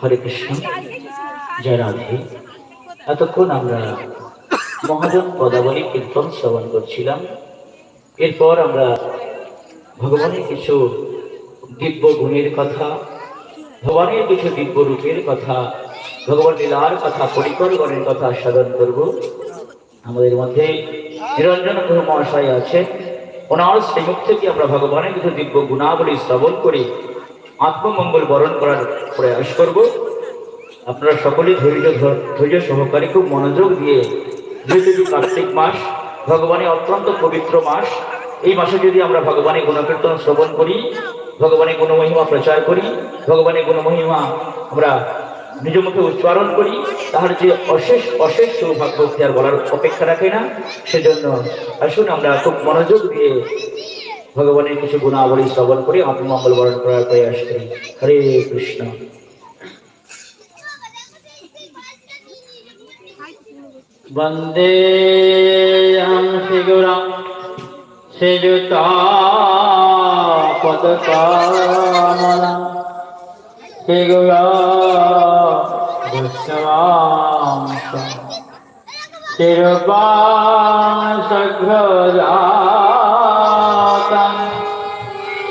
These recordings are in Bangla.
হরে কৃষ্ণ, জয় রাধে। এতক্ষণ আমরা মহাজন পদাবলী কীর্তন শ্রবণ করছিলাম। এরপর আমরা ভগবানের কিছু দিব্য গুণের কথা, ভগবানের কিছু দিব্য রূপের কথা, ভগবান লীলার কথা পরিকরগণের কথা সাধন করব। আমাদের মধ্যে নিরঞ্জন গুরু মহাশয় আছে। ওনার শ্রীমুখ থেকে আমরা ভগবানের কিছু দিব্য গুণাবলী শ্রবণ করে। আত্মমঙ্গল বরণ করার প্রয়াস করব আপনারা সকলেই ধৈর্য ধৈর্য সহকারে খুব মনোযোগ দিয়ে যেহেতু কার্তিক মাস ভগবানের অত্যন্ত পবিত্র মাস, এই মাসে যদি আমরা ভগবানের গুণকীর্তন শ্রবণ করি ভগবানের গুণমহিমা প্রচার করি ভগবানের গুণমহিমা আমরা নিজ মুখে উচ্চারণ করি, তাহলে যে অশেষ অশেষ সৌভাগ্য আর বলার অপেক্ষা রাখে না। সেজন্য আসুন আমরা খুব মনোযোগ দিয়ে ভগবানের কিছু গুণাবলী শ্রবণ করে, আমাকে মঙ্গল বরণ করার প্রয়াস করি। হরে কৃষ্ণ। বন্দে হম শ্রীগুরাম শ্রীযুতা পদকামলা। শ্রীগুরা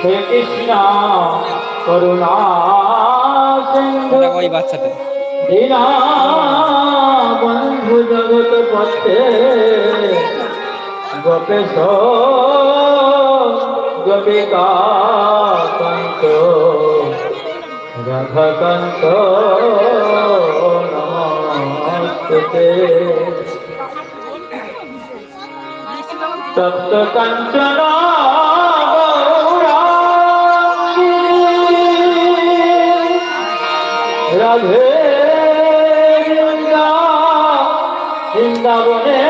হে কৃষ্ণ করুণা ওই বাচ্চাটা। দীনা বন্ধু জগৎ পথে গোপেশ গোপিকান্ত রাধকান্ত নমস্তে তপ্ত কাঞ্চন রাধে বৃন্দা বৃন্দাবনে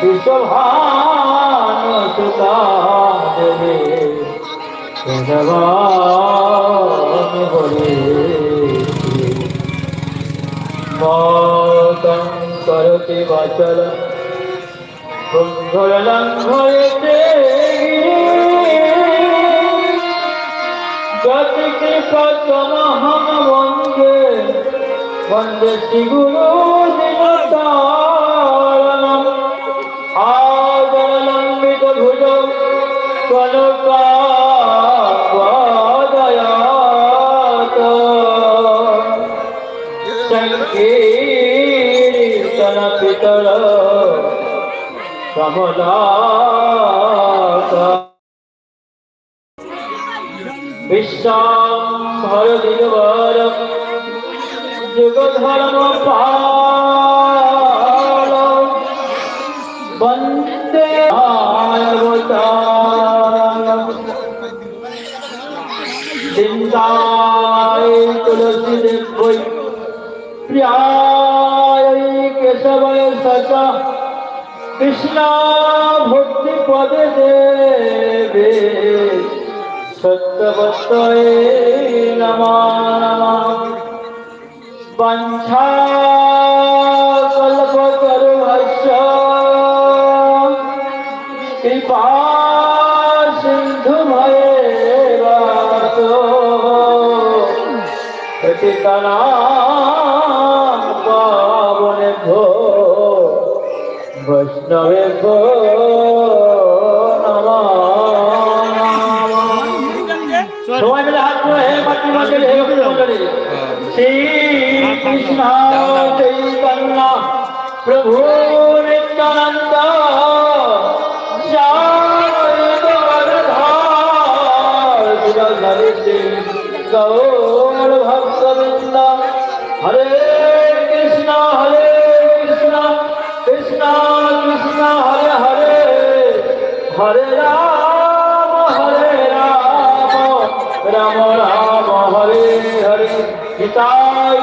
বিশ্বভান সুতা দেবে। হরে মতং করতি বাচল কুম্ভলঙ্ঘয়তে গতি কৃপতমহম বন্দে বন্দে শ্রীগুরু দিনতারণম আদরলম্বিত ভুজ কমলাত বিশ্বাম্ভর দিগবর যুগ ধর্ম পাল বন্দে অবতার চিন্তায় তুলসী দেবই প্রিয়ায় কেশবায় সচা কৃষ্ণ ভক্তি পদে দেবে সত্যবত্তয়ে নমা নমা বঞ্ছা কল্পতরুহস্য কৃপা সিন্ধু ভয়ে প্রতিতনা পাবনে কৃষ্ণ প্রভু নিত্যানন্দ গৌর ভক্তবৃন্দ, হরে কৃষ্ণ হরে কৃষ্ণ কৃষ্ণ কৃষ্ণ, হরে হরে হরে রাম হরে রাম রাম রাম, হরে হরে নিতাই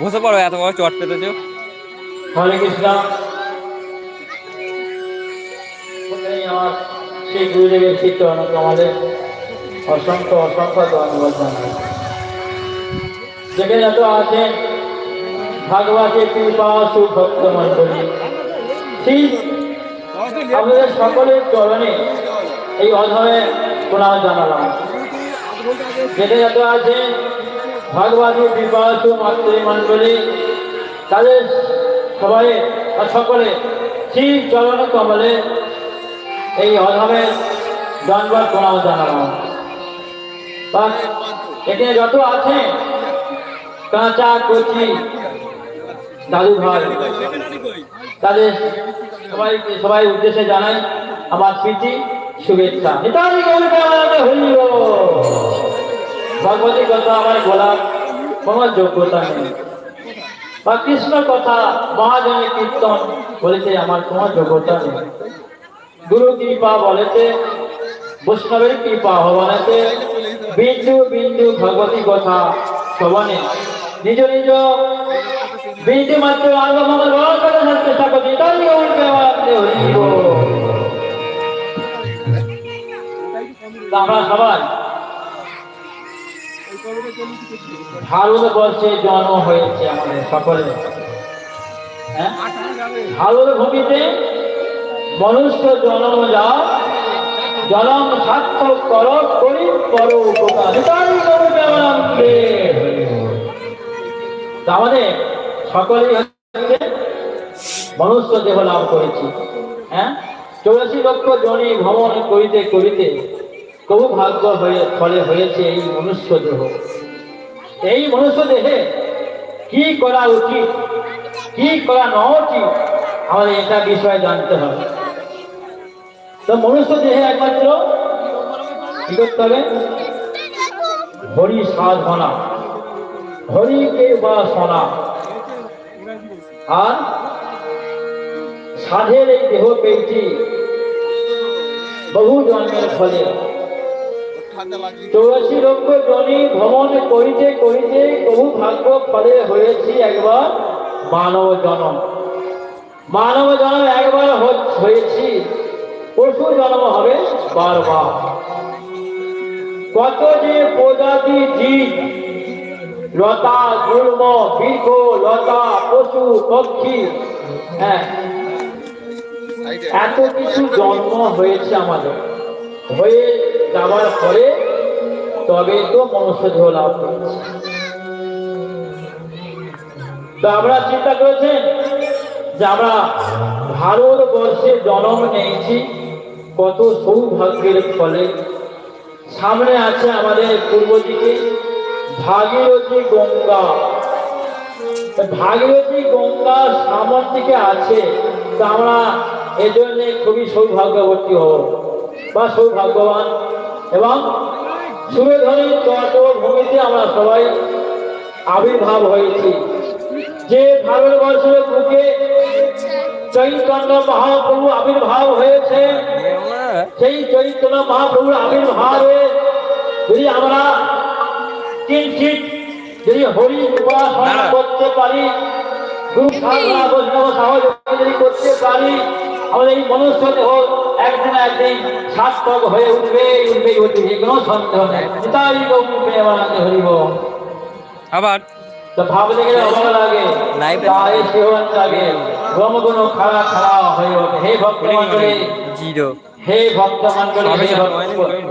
বসে পড়ো, এত বড় চট পেতেছো। হরে কৃষ্ণ সেই গুরুদেবের চিত্র আমাদের অসংখ্য অসংখ্য ধন্যবাদ জানাই। যেখানে যত আছেন, ভাগবতের কৃপা সুভক্ত মন্ডলী ঠিক আপনাদের সকলের চরণে এই অধমে প্রণাম জানালাম। যেখানে যত আছেন ভাগবতী কৃপা সুমাতৃমণ্ডলী তাদের সবাই সকলে শ্রী চরণ কমলে এই অধমে দণ্ডবার প্রণাম বা এখানে যত আছে, কাঁচা কচি, দাদু ভাই, তাদের সবাই সবাই উদ্দেশ্যে জানাই আমার স্মৃতি শুভেচ্ছা প্রেমানন্দে হরি বল। ভগবতী কথা আমার বলার কোনো যোগ্যতা নেই। বা কৃষ্ণ কথা, মহাজনে কীর্তন বলেছে আমার কোনো যোগ্যতা নেই। গুরু কৃপা বলেছে, বৈষ্ণবের কৃপা হবানেতে বিন্দু বিন্দু ভগবতী কথা শ্রবণে নিজ নিজ বিন্দু মাত্র আগমন গ্রহণ করে করছি তাই উল্টে হরিব। আমরা সবাই ভারতবর্ষে জন্ম হয়েছে আমাদের সকলে হ্যাঁ? ভারত ভূমিতে মনুষ্য জন্ম যা জনম সার্থক কর করি পর উপকার আমাদের সকলেই হচ্ছে মনুষ্য দেহ লাভ করেছি। হ্যাঁ? চৌরাশি লক্ষ জনি ভ্রমণ করিতে করিতে তবু ভাগ্য হয়ে ফলে হয়েছে এই মনুষ্য দেহ। এই মনুষ্য দেহে কি করা উচিত? কি করা ন উচিত? আমাদের এটা বিষয়ে জানতে হবে। তো মনুষ্য দেহে একমাত্র কি করতে হবে? হরি সাধনা। হরিকে শোনা আর সাধের এই দেহ পেয়েছি। বহু জন্মের ফলে। চৌরাশি লক্ষ জনি ভ্রমণ করিতে করিতে বহু ভাগ্য ফলে হয়েছি একবার মানব জনম মানব জনম একবার হয়েছি। পশু জন্ম হবে বারবার। কত যে প্রজাতি জীব লতা গুল্ম বৃক্ষ লতা পশু পক্ষী হ্যাঁ এত কিছু জন্ম হয়েছে আমাদের। হয়ে যাওয়ার পরে তবে তো মনুষ্য লাভ তো আমরা চিন্তা করেছেন যে আমরা ভারতবর্ষে জন্ম নিয়েছি, কত সৌভাগ্যের ফলে। সামনে আছে আমাদের পূর্ব দিকে ভাগীরথী গঙ্গা। ভাগীরথী গঙ্গা সামন দিকে আছে, তা আমরা এজন্য খুবই সৌভাগ্যবতী হব। বা সৌভাগ্যবান এবং সুরেধনী তটভূমিতে আমরা সবাই আবির্ভাব হয়েছি। যে ভারতবর্ষের বুকে চৈতন্য মহাপ্রভু আবির্ভাব হয়েছে সেই চৈতন্য মহাপ্রভুর আবির্ভাবে যদি আমরা কিঞ্চিত যদি হরি উপাসনা করতে পারি গুরু সাধনা বৈষ্ণব সহযোগিতা যদি করতে পারি আমাদের এই মনুষ্য দেহ একদিন একদিন সার্থক হয়ে উঠবে উঠবে উঠবে কোনো সন্দেহ নেই। তাই গৌরী হরিব। আবার? তো ভাবতে গেলে অভাব লাগে। তাই সেবন লাগে ক্রমগুণ খাড়া খাড়া হয়ে ওঠে। হে ভক্ত মন্ডলী জিরো। হে ভক্ত মন্ডলী হে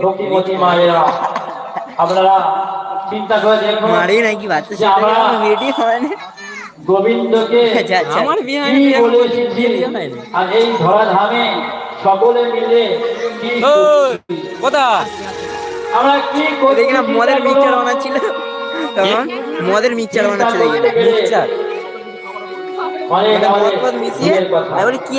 ভক্তিমতী মায়েরা। আপনারা চিন্তা করে দেখুন। মারি নাকি বাচ্চা যে আমরা হয় না। গোবিন্দকে আচ্ছা, আচ্ছা। আমার বিয়ে। আর এই ধরা ধামে সকলে মিলে কি আমরা কি করছি দেখি মদের মিক্সচার। বানাচ্ছিল। তখন মদের মিক্সচার বানাচ্ছিল দেখি মিক্সচার। মানে মদ আমাদের মিশিয়ে দিনের কি